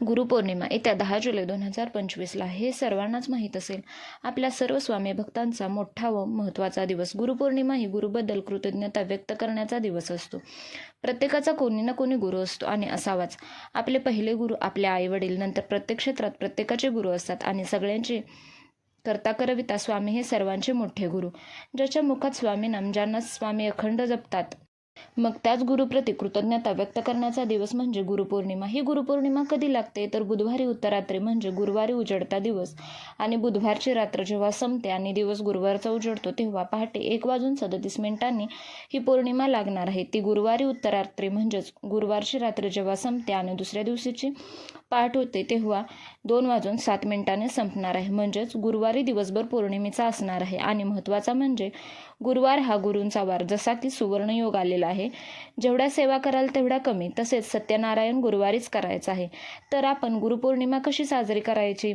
गुरुपौर्णिमा येत्या दहा जुलै दोन हजार पंचवीसला हे सर्वांनाच माहीत असेल. आपल्या सर्व स्वामी भक्तांचा मोठा व महत्त्वाचा दिवस. गुरुपौर्णिमा ही गुरुबद्दल कृतज्ञता व्यक्त करण्याचा दिवस असतो. प्रत्येकाचा कोणी ना कोणी गुरु असतो आणि असावाच. आपले पहिले गुरु आपले आईवडील नंतर प्रत्येक क्षेत्रात प्रत्येकाचे गुरु असतात आणि सगळ्यांचे करता करविता स्वामी हे सर्वांचे मोठे गुरु. ज्याच्या मुखात स्वामी नाम ज्यांना स्वामी अखंड जपतात मग त्याच गुरुप्रती कृतज्ञता व्यक्त करण्याचा दिवस म्हणजे गुरुपौर्णिमा. ही गुरुपौर्णिमा कधी लागते? तर बुधवारी उत्तरात्री म्हणजे गुरुवारी उजडता दिवस. आणि बुधवारची रात्र जेव्हा संपते आणि दिवस गुरुवारचा उजडतो तेव्हा पहाटे एक वाजून सदतीस मिनिटांनी ही पौर्णिमा लागणार आहे. ती गुरुवारी उत्तरात्री म्हणजेच गुरुवारची रात्र जेव्हा संपते आणि दुसऱ्या दिवशीची पहाट होते तेव्हा दोन वाजून सात मिनिटाने संपणार आहे. म्हणजेच गुरुवारी दिवसभर पौर्णिमेचा असणार आहे. आणि महत्त्वाचा म्हणजे गुरुवार हा गुरूंचा वार. जसा की सुवर्णयोग आलेला आहे. जेवढ्या सेवा कराल तेवढ्या कमी. तसेच सत्यनारायण गुरुवारीच करायचं आहे. तर आपण गुरुपौर्णिमा कशी साजरी करायची?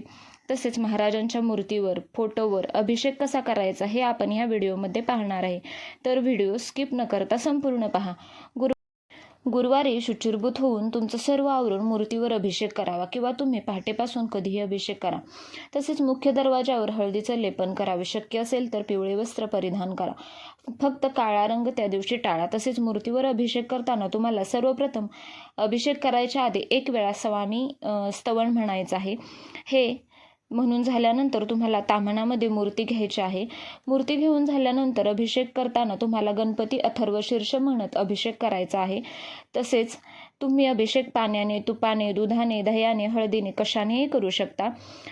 तसेच महाराजांच्या मूर्तीवर फोटोवर अभिषेक कसा करायचा हे आपण ह्या व्हिडिओमध्ये पाहणार आहे. तर व्हिडिओ स्किप न करता संपूर्ण पहा. गुरु गुरुवारी शुचिरभूत होऊन तुमचं सर्व आवरून मूर्तीवर अभिषेक करावा किंवा तुम्ही पहाटेपासून कधीही अभिषेक करा. तसेच मुख्य दरवाजावर हळदीचं लेपन करावे. शक्य असेल तर पिवळे वस्त्र परिधान करा. फक्त काळा रंग त्या दिवशी टाळा. तसेच मूर्तीवर अभिषेक करताना तुम्हाला सर्वप्रथम अभिषेक करायच्या आधी एक वेळा स्वामी स्तवण स्तवन म्हणायचं आहे. हे म्हणून झाल्यानंतर तुम्हाला तामणामध्ये मूर्ती घ्यायची आहे. मूर्ती घेऊन झाल्यानंतर अभिषेक करताना तुम्हाला गणपती अथर्व शीर्ष म्हणत अभिषेक करायचा आहे. तसेच तुम्ही अभिषेक पाण्याने तुपाने दुधाने दह्याने हळदीने कशानेही करू शकता.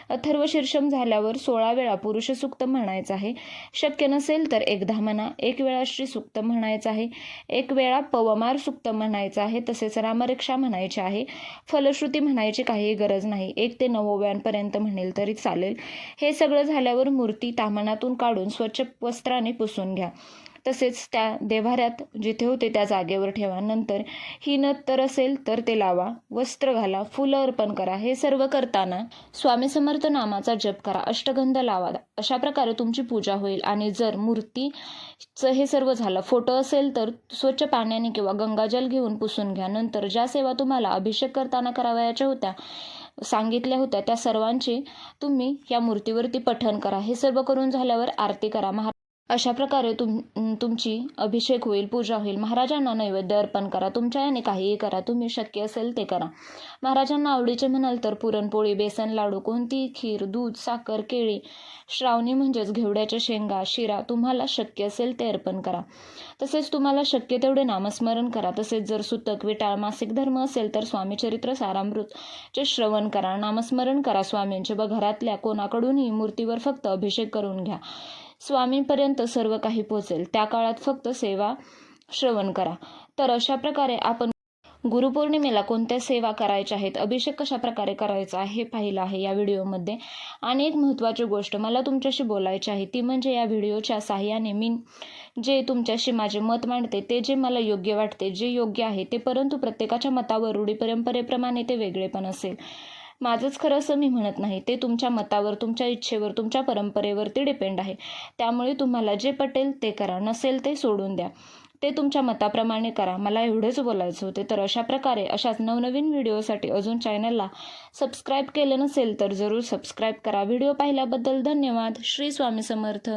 अथर्व शीर्षम झाल्यावर सोळा वेळा पुरुष सूक्त म्हणायचं आहे. शक्य नसेल तर एकदा म्हणा एक वेळा श्री सुक्त म्हणायचं आहे. एक वेळा पवमार सूक्त म्हणायचं आहे तसेच रामरक्षा म्हणायची आहे. फलश्रुती म्हणायची काही गरज नाही. एक ते नवव्यांपर्यंत म्हणेल तरी चालेल. हे सगळं झाल्यावर मूर्ती तामणातून काढून स्वच्छ वस्त्राने पुसून घ्या. तसेच त्या देव्हाऱ्यात जिथे होते त्या जागेवर ठेवा. नंतर ही नथ तर असेल तर ते लावा. वस्त्र घाला. फुलं अर्पण करा. हे सर्व करताना स्वामी समर्थ नामाचा जप करा. अष्टगंध लावा. अशा प्रकारे तुमची पूजा होईल. आणि जर मूर्तीचं हे सर्व झालं फोटो असेल तर स्वच्छ पाण्याने किंवा गंगाजल घेऊन पुसून घ्या. नंतर ज्या सेवा तुम्हाला अभिषेक करताना करावयाच्या होत्या सांगितल्या होत्या त्या सर्वांची तुम्ही या मूर्तीवरती पठण करा. हे सर्व करून झाल्यावर आरती करा. महा अशा प्रकारे तुम तुमची अभिषेक होईल पूजा होईल. महाराजांना नैवेद्य अर्पण करा. तुमच्या याने काहीही करा. तुम्ही शक्य असेल ते करा. महाराजांना आवडीचे म्हणाल तर पुरणपोळी बेसन लाडू कोणतीही खीर दूध साखर केळी श्रावणी म्हणजेच घेवड्याच्या शेंगा शिरा तुम्हाला शक्य असेल ते अर्पण करा. तसेच तुम्हाला शक्य तेवढे नामस्मरण करा. तसेच जर सुतक विटाळ मासिक धर्म असेल तर स्वामीचरित्र सारामृतचे श्रवण करा. नामस्मरण करा स्वामींचे. व घरातल्या कोणाकडूनही मूर्तीवर फक्त अभिषेक करून घ्या. स्वामींपर्यंत सर्व काही पोचेल. त्या काळात फक्त सेवा श्रवण करा. तर अशा प्रकारे आपण गुरुपौर्णिमेला कोणत्या सेवा करायच्या आहेत अभिषेक कशा प्रकारे करायचा आहे हे पाहिलं आहे या व्हिडिओमध्ये. आणि एक महत्त्वाची गोष्ट मला तुमच्याशी बोलायची आहे ती म्हणजे या व्हिडिओच्या साह्याने मी जे तुमच्याशी माझे मत मांडते ते जे मला योग्य वाटते जे योग्य आहे ते परंतु प्रत्येकाच्या मतावर रूढी परंपरेप्रमाणे ते वेगळे पण असेल. माझंच खरं असं मी म्हणत नाही. ते तुमच्या मतावर तुमच्या इच्छेवर तुमच्या परंपरेवरती डिपेंड आहे. त्यामुळे तुम्हाला जे पटेल ते करा. नसेल ते सोडून द्या. ते तुमच्या मताप्रमाणे करा. मला एवढेच बोलायचं होते. तर अशा प्रकारे अशाच नवनवीन व्हिडिओसाठी अजून चॅनलला सबस्क्राईब केलं नसेल तर जरूर सबस्क्राईब करा. व्हिडिओ पाहिल्याबद्दल धन्यवाद. श्री स्वामी समर्थ.